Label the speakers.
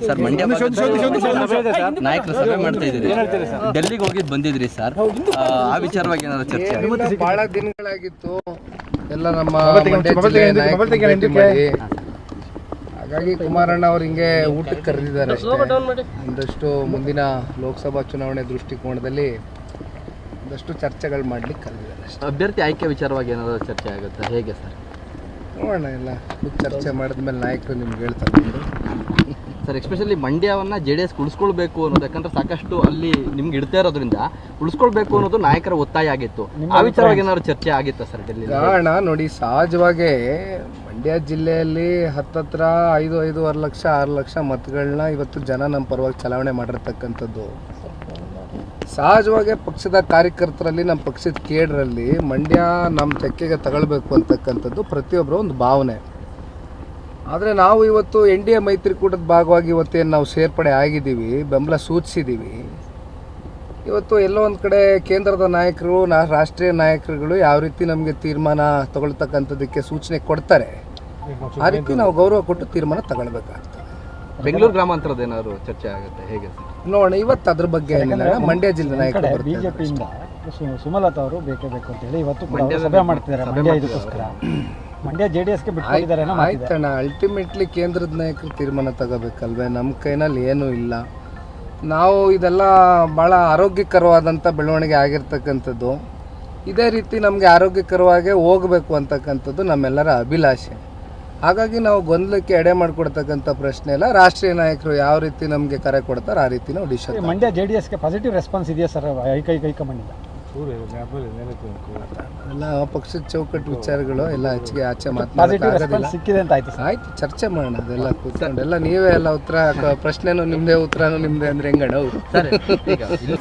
Speaker 1: Sir Mandya ನಾಯಕರ ನಾಯಕರು ಸಭೆ ಮಾಡ್ತಾ ಇದ್ದೀರಿ. ಡೆಲ್ಲಿಗೆ ಹೋಗಿ ಬಂದಿದ್ರಿ ಸರ್. ಆ, ವಿಚಾರವಾಗಿ ಏನಾದ್ರು ಚರ್ಚೆ?
Speaker 2: ಬಹಳ ದಿನಗಳಾಗಿತ್ತು. ಎಲ್ಲ ನಮ್ಮ ಹಾಗಾಗಿ ಕುಮಾರಣ್ಣ ಅವ್ರು ಹಿಂಗೆ ಊಟಕ್ಕೆ ಕರೆದಿದ್ದಾರೆ ಒಂದಷ್ಟು ಮುಂದಿನ ಲೋಕಸಭಾ ಚುನಾವಣೆ ದೃಷ್ಟಿಕೋನದಲ್ಲಿ ಒಂದಷ್ಟು ಚರ್ಚೆಗಳು ಮಾಡ್ಲಿಕ್ಕೆ ಕರೆದಿದ್ದಾರೆ ಅಷ್ಟೇ.
Speaker 1: ಅಭ್ಯರ್ಥಿ ಆಯ್ಕೆ ವಿಚಾರವಾಗಿ ಏನಾದ್ರು ಚರ್ಚೆ ಆಗುತ್ತೆ? ಹೇಗೆ ಸರ್?
Speaker 2: ನೋಡೋಣ ಎಲ್ಲ. ಚರ್ಚೆ ಮಾಡಿದ್ಮೇಲೆ ನಾಯಕರು ನಿಮ್ಗೆ ಹೇಳ್ತಾರೆ
Speaker 1: ಸರ್ ಎಸ್ಪೆಷಲಿ ಮಂಡ್ಯವನ್ನು ಜೆ ಡಿ ಎಸ್ ಉಳಿಸ್ಕೊಳ್ಬೇಕು ಅನ್ನೋದು ಯಾಕಂದ್ರೆ ಸಾಕಷ್ಟು ಅಲ್ಲಿ ನಿಮ್ಗೆ ಇಡ್ತಾ ಇರೋದ್ರಿಂದ ಉಳಿಸ್ಕೊಳ್ಬೇಕು ಅನ್ನೋದು ನಾಯಕರ ಒತ್ತಾಯ ಆಗಿತ್ತು. ಆ ವಿಚಾರವಾಗಿ ಏನಾದ್ರು ಚರ್ಚೆ ಆಗಿತ್ತು ಸರ್ ಡೆಲ್ಲಿ
Speaker 2: ಕಾರಣ ನೋಡಿ ಸಹಜವಾಗಿ ಮಂಡ್ಯ ಜಿಲ್ಲೆಯಲ್ಲಿ ಹತ್ತತ್ರ ಐದು ಐದೂವರೆ ಲಕ್ಷ ಆರು ಲಕ್ಷ ಮತಗಳನ್ನ ಇವತ್ತು ಜನ ನಮ್ಮ ಪರವಾಗಿ ಚಲಾವಣೆ ಮಾಡಿರ್ತಕ್ಕಂಥದ್ದು. ಸಹಜವಾಗಿ ಪಕ್ಷದ ಕಾರ್ಯಕರ್ತರಲ್ಲಿ ನಮ್ಮ ಪಕ್ಷದ ಕೇಡ್ರಲ್ಲಿ ಮಂಡ್ಯ ನಮ್ಮ ತೆಕ್ಕೆಗೆ ತಗೊಳ್ಬೇಕು ಅಂತಕ್ಕಂಥದ್ದು ಪ್ರತಿಯೊಬ್ಬರ ಒಂದು ಭಾವನೆ. ಆದರೆ ನಾವು ಇವತ್ತು ಎನ್ ಡಿ ಎ ಮೈತ್ರಿಕೂಟದ ಭಾಗವಾಗಿ ಇವತ್ತೇನು ನಾವು ಸೇರ್ಪಡೆ ಆಗಿದ್ದೀವಿ ಬೆಂಬಲ ಸೂಚಿಸಿದ್ದೀವಿ. ಇವತ್ತು ಎಲ್ಲೋ ಒಂದು ಕಡೆ ಕೇಂದ್ರದ ನಾಯಕರು ನಾ ರಾಷ್ಟ್ರೀಯ ನಾಯಕರುಗಳು ಯಾವ ರೀತಿ ನಮಗೆ ತೀರ್ಮಾನ ತಗೊಳ್ತಕ್ಕಂಥದ್ದಕ್ಕೆ ಸೂಚನೆ ಕೊಡ್ತಾರೆ ಆ ರೀತಿ ನಾವು ಗೌರವ ಕೊಟ್ಟು ತೀರ್ಮಾನ ತಗೊಳ್ಬೇಕಾಗ್ತದೆ.
Speaker 1: ಬೆಂಗಳೂರು ಗ್ರಾಮಾಂತರದ ಏನಾದ್ರು ಚರ್ಚೆ ಆಗುತ್ತೆ ಹೇಗೆ
Speaker 2: ನೋಡೋಣ ಇವತ್ತು ಅದ್ರ ಬಗ್ಗೆ ಏನಿಲ್ಲ ಮಂಡ್ಯ ಜಿಲ್ಲೆ ನಾಯಕರು ಬರ್ತಾರೆ
Speaker 3: ಬಿಜೆಪಿಯಿಂದ ಸುಮಲತಾ ಅವರು ಬೇಕೇ ಬೇಕು ಅಂತ ಹೇಳಿ ಇವತ್ತು ಕೂಡ ಸಭೆ ಮಾಡ್ತಿದ್ದಾರೆ ಮಂಡ್ಯ ಇದಕ್ಕೋಸ್ಕರ. ಮಂಡ್ಯ ಜೆ ಡಿ ಎಸ್ಗೆ
Speaker 2: ಆಯ್ತಣ್ಣ ಅಲ್ಟಿಮೇಟ್ಲಿ ಕೇಂದ್ರದ ನಾಯಕರು ತೀರ್ಮಾನ ತಗೋಬೇಕಲ್ವೇ? ನಮ್ಮ ಕೈನಲ್ಲಿ ಏನೂ ಇಲ್ಲ. ನಾವು ಇದೆಲ್ಲ ಭಾಳ ಆರೋಗ್ಯಕರವಾದಂಥ ಬೆಳವಣಿಗೆ ಆಗಿರ್ತಕ್ಕಂಥದ್ದು. ಇದೇ ರೀತಿ ನಮಗೆ ಆರೋಗ್ಯಕರವಾಗೇ ಹೋಗಬೇಕು ಅಂತಕ್ಕಂಥದ್ದು ನಮ್ಮೆಲ್ಲರ ಅಭಿಲಾಷೆ. ಹಾಗಾಗಿ ನಾವು ಗೊಂದಲಕ್ಕೆ ಎಡೆ ಮಾಡಿಕೊಡ್ತಕ್ಕಂಥ ಪ್ರಶ್ನೆ ಇಲ್ಲ. ರಾಷ್ಟ್ರೀಯ ನಾಯಕರು ಯಾವ ರೀತಿ ನಮಗೆ ಕರೆ ಕೊಡ್ತಾರೆ ಆ ರೀತಿ ನಾವು ಡಿಶ್
Speaker 3: ಮಂಡ್ಯ ಜೆ ಡಿ ಎಸ್ಗೆ ಪಾಸಿಟಿವ್ ರೆಸ್ಪಾನ್ಸ್ ಇದೆಯಾ ಸರ್ ಐಕೈಕ ಹೈಕಮಾಂಡಿಂದ
Speaker 2: ಎಲ್ಲ ಪಕ್ಷದ ಚೌಕಟ್ಟು ವಿಚಾರಗಳು ಎಲ್ಲ ಹೆಚ್ಚಿಗೆ ಆಚೆ
Speaker 3: ಮಾತನಾಡೋದಿಲ್ಲ ಸಿಕ್ಕಿದೆ ಅಂತ ಆಯ್ತು ಸರ್.
Speaker 2: ಆಯ್ತು ಚರ್ಚೆ ಮಾಡೋಣ ಅದೆಲ್ಲ ಕೂತ್ಕೊಂಡು. ಎಲ್ಲ ನೀವೇ ಎಲ್ಲ ಉತ್ತರ ಪ್ರಶ್ನೆನೂ ನಿಮ್ಮದೇ ಉತ್ತರನೂ ನಿಮ್ಮದೇ ಅಂದ್ರೆ ಹೆಂಗಣ
Speaker 1: ಸರ್ ಈಗ ಇಲ್ಲಿ-